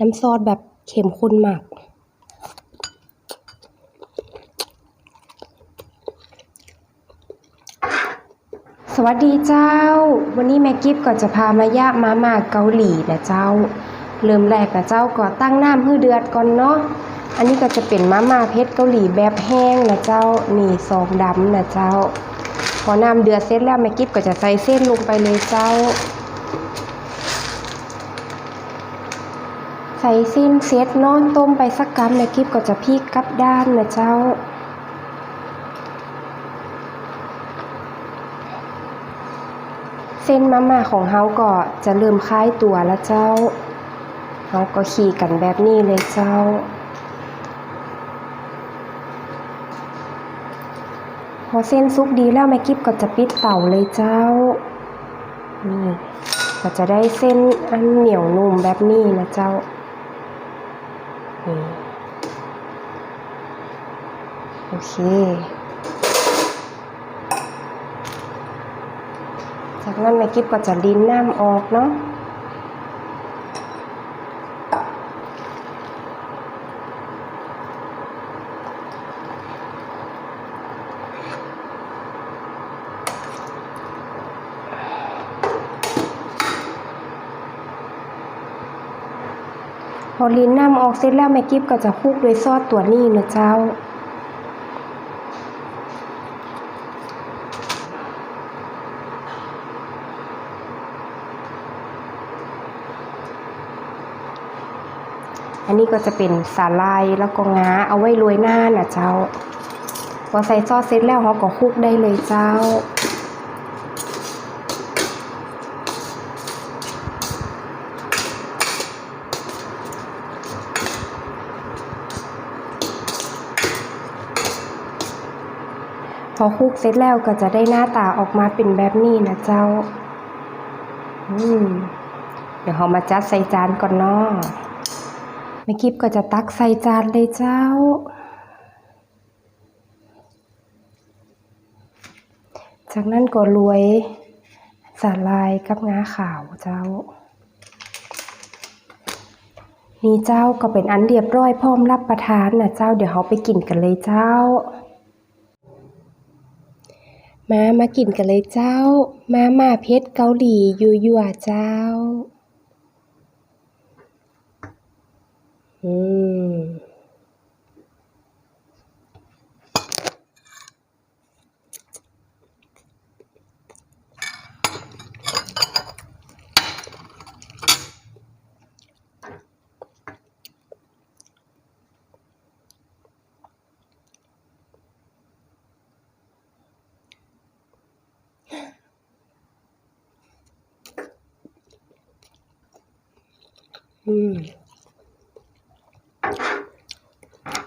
น้ำซอสแบบเข้มข้นมาก สวัสดีเจ้า วันนี้แม่กิฟก็จะพามาย่ามาม่าเกาหลีนะเจ้า เริ่มแรกนะเจ้าก็ตั้งน้ำให้เดือดก่อนเนาะ อันนี้ก็จะเป็นมาม่าเผ็ดเกาหลีแบบแห้งนะเจ้า นี่ซองดำนะเจ้า พอน้ำเดือดเสร็จแล้วแม่กิฟก็จะใส่เส้นลงไปเลยเจ้า ใส่เส้นเสร็จเนอนต้มไปสักกัมแม่กิฟก็จะพลิกกลับด้านนะเจ้า เส้นมาม่าของเฮาก็จะเริ่มคล้ายตัวแล้วเจ้าเฮาก็ขี่กันแบบนี้เลยเจ้าพอเส้นซุกดีแล้วแม่กิฟก็จะปิดเต่าเลยเจ้า นี่ก็จะได้เส้นอันเหนียวนุ่มแบบนี้นะเจ้า โอเค จากนั้นแม่กิ๊บก็จะลินน้ำออกเนาะ พอลิ้นน้ำออกเสร็จแล้วแม่กิฟก็จะคลุกด้วยซอสตัวนี้นะเจ้าอันนี้ก็จะเป็นสาลายแล้วก็งาเอาไว้โรยหน้านะเจ้า พอใส่ซอสเสร็จแล้วเราก็คลุกได้เลยเจ้า อคลุกเสร็จแล้วก็จะได้หน้าตาออกมาเป็นแบบนี้นะเจ้า อืมเดี๋ยวเรามาจัดใส่จานก่อนเนาะแม่กิฟก็จะตักใส่จานเลยเจ้า จากนั้นก็รวยสาลายกับงาขาวเจ้า นี่เจ้าก็เป็นอันเรียบร้อยพร้อมรับประทานนะเจ้า เดี๋ยวเราไปกินกันเลยเจ้า มามากินกันเลยเจ้า มาม่าเพชรเกาหลียัวยัวเจ้า อืม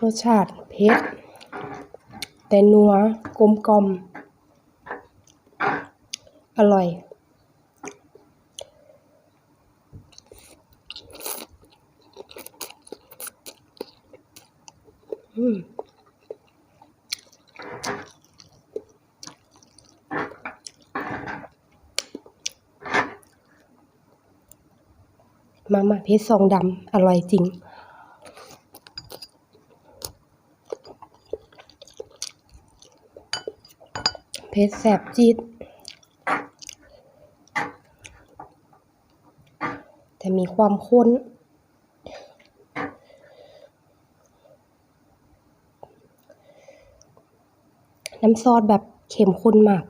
รสชาติเผ็ด แต่นัวกลมกลอมอร่อยอืม มาม่าเพชรซองดำอร่อยจริง เพชรแสบจี๊ดแต่มีความข้นน้ำซอสแบบเข้มข้นมาก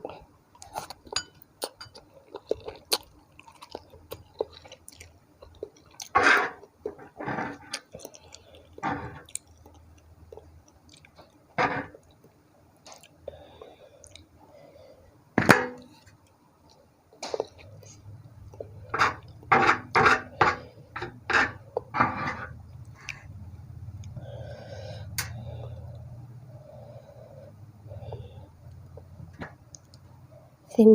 เส้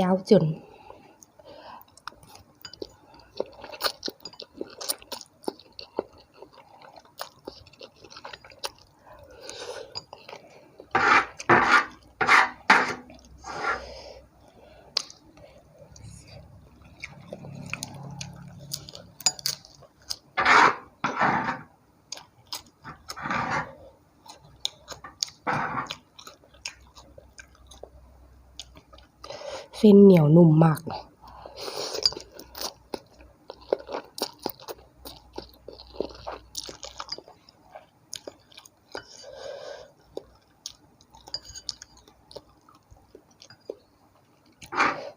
ยาวจน เส้นเหนียวนุ่มมาก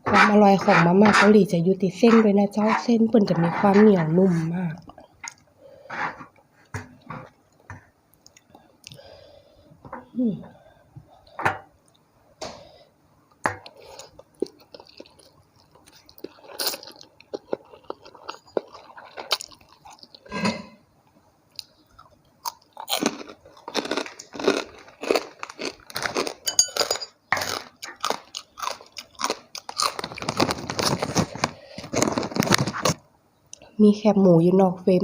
ความอร่อยของมาม่าเกาหลีจะอยู่ที่เส้นด้วยนะเจ้าเส้นเปิ่นจะมีความเหนียวนุ่มมาก อืม มีแคบหมูอยู่นอกเฟรม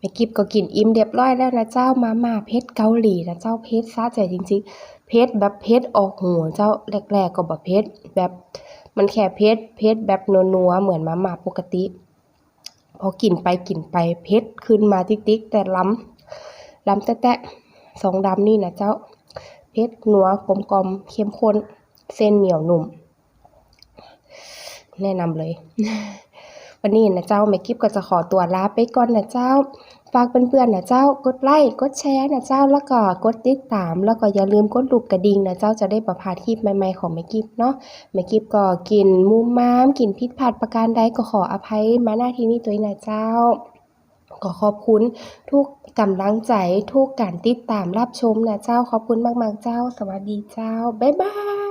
แม่กิฟก็กินอิ่มเรียบร้อยแล้วนะเจ้ามาม่าเผ็ดเกาหลีนะเจ้าเผ็ดซะใจจริงๆเผ็ดแบบเผ็ดออกหูเจ้าแรกๆก็บ่เผ็ดแบบมันแค่เผ็ดเผ็ดแบบนัวๆเหมือนมาม่าปกติ พอกินไปกินไปเผ็ดขึ้นมาติ๊กๆ แต่ล้ำล้ำแตะๆสองดำนี่นะเจ้าเผ็ดนัวกลมๆเข้มข้นเส้นเหนียวหนุ่ม แนะนำเลยวันนี้นะเจ้าแม่กิฟก็จะขอตัวลาไปก่อนนะเจ้า ฝากเพื่อนๆนะเจ้ากดไลค์กดแชร์นะเจ้าแล้วก็กดติดตาม แล้วก็อย่าลืมกดลูกกระดิ่งนะเจ้าจะได้ประพาดคลิปใหม่ๆของแม่กิฟเนาะแม่กิฟก็กินมุมมามกินผิดพลาดประการใดก็ขออภัยมาหน้าที่นี้ตัวเองนะเจ้าก็ขอบคุณทุกกำลังใจทุกการติดตามรับชมนะเจ้าขอบคุณมากๆเจ้า สวัสดีเจ้า บ๊ายบาย